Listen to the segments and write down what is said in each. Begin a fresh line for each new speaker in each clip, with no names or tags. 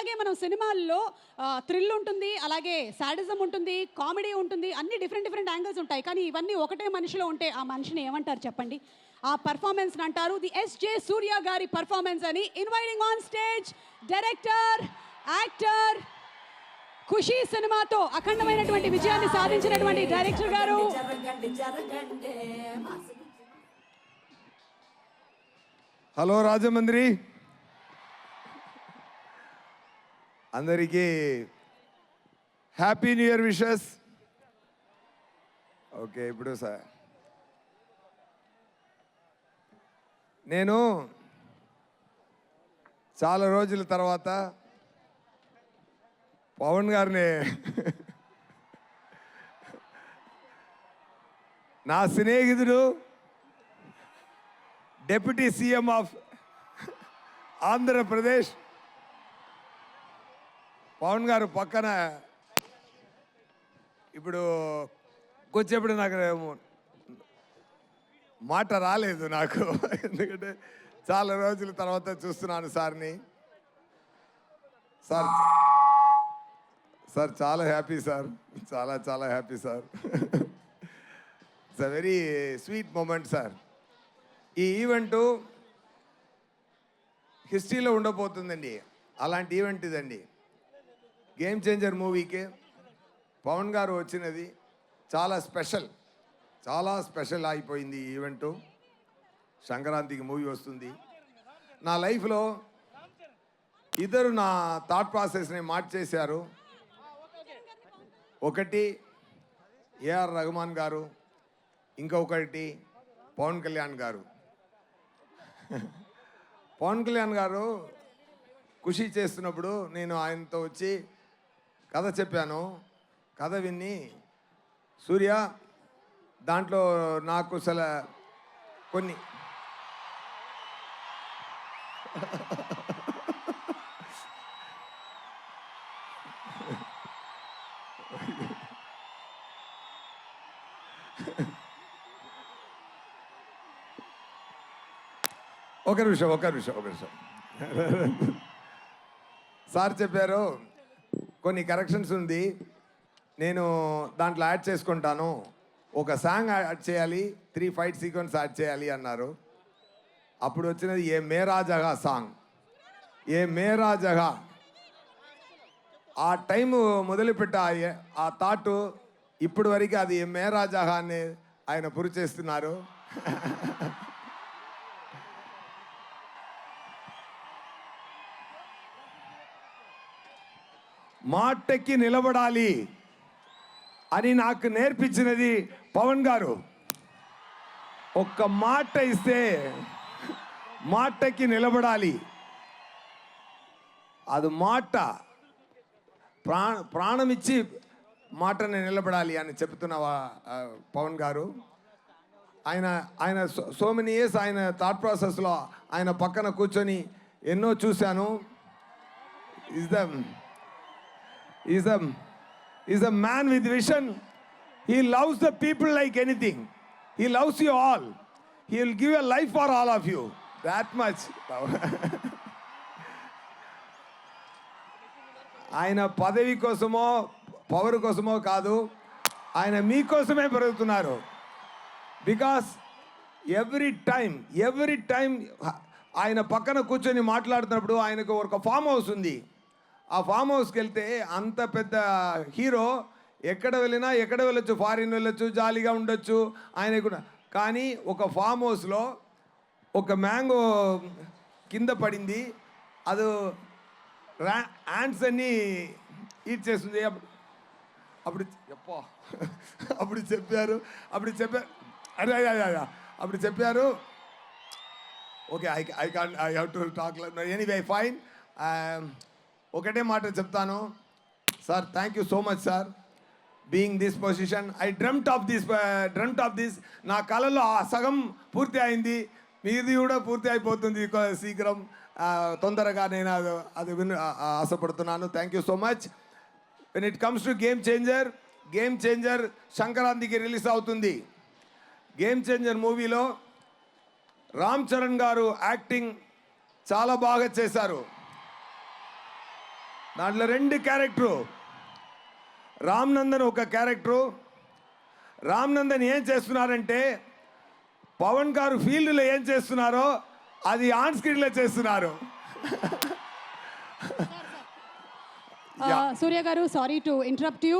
అలాగే మనం సినిమాల్లో థ్రిల్ ఉంటుంది అలాగే సాడిజం ఉంటుంది కామెడీ ఉంటుంది అన్ని డిఫరెంట్ డిఫరెంట్ యాంగిల్స్ ఉంటాయి. కానీ ఇవన్నీ ఒకటే మనిషిలో ఉంటే ఆ మనిషిని ఏమంటారు చెప్పండి? ఆ పర్ఫార్మెన్స్ అంటారు. ది ఎస్జే సూర్య గారి పర్ఫార్మెన్స్ అని inviting on stage director actor Kushi సినిమాతో అఖండమైనటువంటి విజయాన్ని సాధించినటువంటి డైరెక్టర్ గారు.
హలో రాజమండ్రి. అందరికీ happy new year wishes. Okay ఇప్పుడు సార్ నేను చాలా రోజుల తర్వాత పవన్ గారిని నా స్నేహితుడు deputy CM of Andhra Pradesh Pawan గారు పక్కన ఇప్పుడు కొంచెప్పుడు నాకు మాట రాలేదు నాకు. ఎందుకంటే చాలా రోజుల తర్వాత చూస్తున్నాను సార్ని. సార్ సార్ చాలా హ్యాపీ సార్. చాలా చాలా happy sir. It's a very sweet moment sir. ఈ ఈవెంట్ హిస్టరీలో ఉండబోతుందండి. అలాంటి ఈవెంట్ ఇదండి. గేమ్ చేంజర్ మూవీకి పవన్ గారు వచ్చినది చాలా స్పెషల్. చాలా స్పెషల్ అయిపోయింది ఈ సంక్రాంతికి మూవీ వస్తుంది. నా లైఫ్లో ఇద్దరు నా థాట్ ప్రాసెస్ని మార్చేశారు. ఒకటి ఏఆర్ రహమాన్ గారు ఇంకొకటి పవన్ కళ్యాణ్ గారు. పవన్ కళ్యాణ్ గారు ఖుషి చేస్తున్నప్పుడు నేను ఆయనతో వచ్చి కథ చెప్పాను. కథ విని సూర్య దాంట్లో నాకు అసలు కొన్ని. ఒక నిమిషం ఒక నిమిషం ఒక నిమిషం. సార్ చెప్పారు కొన్ని కరెక్షన్స్ ఉంది. నేను దాంట్లో యాడ్ చేసుకుంటాను. ఒక సాంగ్ యాడ్ చేయాలి త్రీ ఫైట్ సీక్వెన్స్ యాడ్ చేయాలి అన్నారు. అప్పుడు వచ్చినది ఏ మేరా జగా సాంగ్ ఏ మేరా జగా ఆ టైము మొదలుపెట్ట ఆ ఏ- ఆ థాట్ ఇప్పుడు వరకు అది ఏ మేరా జహా అని ఆయన పురి చేస్తున్నారు మాటకి నిలబడాలి అని నాకు నేర్పించినది పవన్ గారు. ఒక్క మాట ఇస్తే మాటకి నిలబడాలి. అది మాట. ప్రాణ ప్రాణం ఇచ్చి మాటని నిలబడాలి అని చెప్తున్న పవన్ గారు. ఆయన ఆయన సో మెనీ ఇయర్స్ ఆయన థాట్ ప్రాసెస్లో ఆయన పక్కన కూర్చొని ఎన్నో చూశాను. Is the is a is a man with vision he loves the people like anything he loves you all he will give a life for all of you that much ఆయన పదవి కోసమో power కోసమో కాదు ఆయన మీకోసమే పెరుగుతున్నారు because every time every time ఆయన పక్కన కూర్చొని మాట్లాడుతున్నప్పుడు ఆయనకు ఒక ఫామ్ హౌస్ ఉంది ఆ ఫామ్ హౌస్కి వెళ్తే అంత పెద్ద హీరో ఎక్కడ వెళ్ళినా ఎక్కడ వెళ్ళొచ్చు? ఫారిన్ వెళ్ళొచ్చు జాలీగా ఉండొచ్చు ఆయనకు కానీ ఒక ఫామ్ హౌస్లో ఒక మ్యాంగో కింద పడింది. అది రా యాండ్స్ అన్ని ఈట్ చేస్తుంది. అప్పుడు అప్పుడు చెప్పా అప్పుడు చెప్పారు. అప్పుడు చెప్పారు అరే అదే అప్పుడు చెప్పారు. Okay I I can I have to talk anyway fine ఒకటే మాట చెప్తాను. Sir thank you so much sir. Being this position I dreamt of this dreamt of this నా కళలో ఆ సగం పూర్తి అయింది. మీది కూడా పూర్తి అయిపోతుంది శీఘ్రం. తొందరగా నేను అది అది విన్ ఆశపడుతున్నాను. Thank you so much when it comes to game changer game changer సంక్రాంతికి రిలీజ్ అవుతుంది. గేమ్ చేంజర్ మూవీలో రామ్ చరణ్ గారు యాక్టింగ్ చాలా బాగా చేశారు. దాంట్లో రెండు క్యారెక్టరు. రామ్ నందన్ ఒక క్యారెక్టరు. రామ్ నందన్ ఏం చేస్తున్నారంటే పవన్ గారు ఫీల్డ్లో ఏం చేస్తున్నారో అది ఆన్ స్క్రీన్లో చేస్తున్నారు.
సూర్య గారు సారీ టు ఇంటరప్ట్ యూ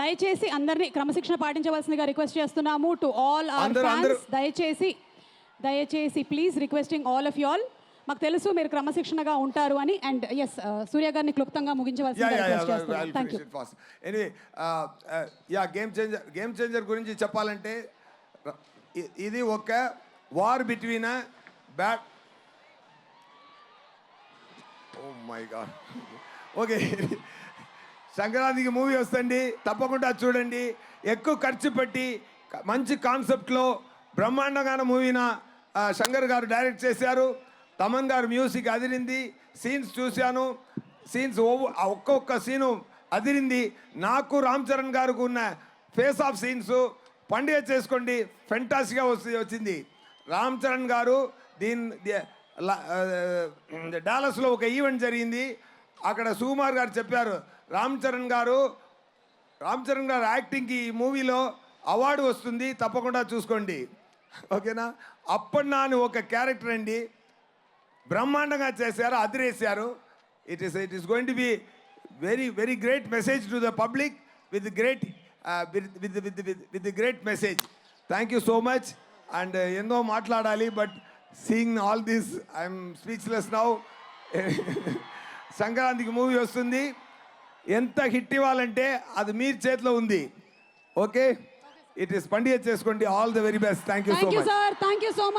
దయచేసి అందరినీ క్రమశిక్షణ పాటించవలసిందిగా రిక్వెస్ట్ చేస్తున్నాము టు ఆల్ దయచేసి దయచేసి please requesting all of you all మాకు తెలుసు మీరు క్రమశిక్షణగా ఉంటారు అని. అండ్ ఎస్ సూర్య గారిని క్లుప్తంగా
yeah
ముగించవలసిందిగా
yeah anyway game changer game changer గురించి చెప్పాలంటే ఇది ఒక war between bat oh my god okay సంక్రాంతికి మూవీ వస్తుంది. తప్పకుండా చూడండి. ఎక్కువ ఖర్చు పెట్టి మంచి కాన్సెప్ట్లో బ్రహ్మాండంగా మూవీన శంకర్ గారు డైరెక్ట్ చేశారు. తమన్ గారు మ్యూజిక్ అదిరింది. సీన్స్ చూశాను. సీన్స్ ఒక్కొక్క సీను అదిరింది. నాకు రామ్ చరణ్ గారికి ఉన్న ఫేస్ ఆఫ్ సీన్స్ పండుగ చేసుకోండి. ఫెంటాసిగా వస్తుంది వచ్చింది. రామ్ చరణ్ గారు దీని డాలస్లో ఒక ఈవెంట్ జరిగింది. అక్కడ సుకుమార్ గారు చెప్పారు రామ్ చరణ్ గారు రామ్ చరణ్ గారు యాక్టింగ్కి ఈ మూవీలో అవార్డు వస్తుంది. తప్పకుండా చూసుకోండి. ఓకేనా? అప్పటి నాని ఒక క్యారెక్టర్ అండి. బ్రహ్మాండంగా చేశారు అదిరేశారు. It is it is going to be very very great message to the public with great with with with great message thank you so much and ఎన్నో మాట్లాడాలి but seeing all these I'm speechless now సంక్రాంతికి movie వస్తుంది. ఎంత hit ఇవ్వాలంటే అది మీ చేతిలో ఉంది. Okay it is పండుగ చేసుకోండి. All the very best thank you so much
sir thank you so much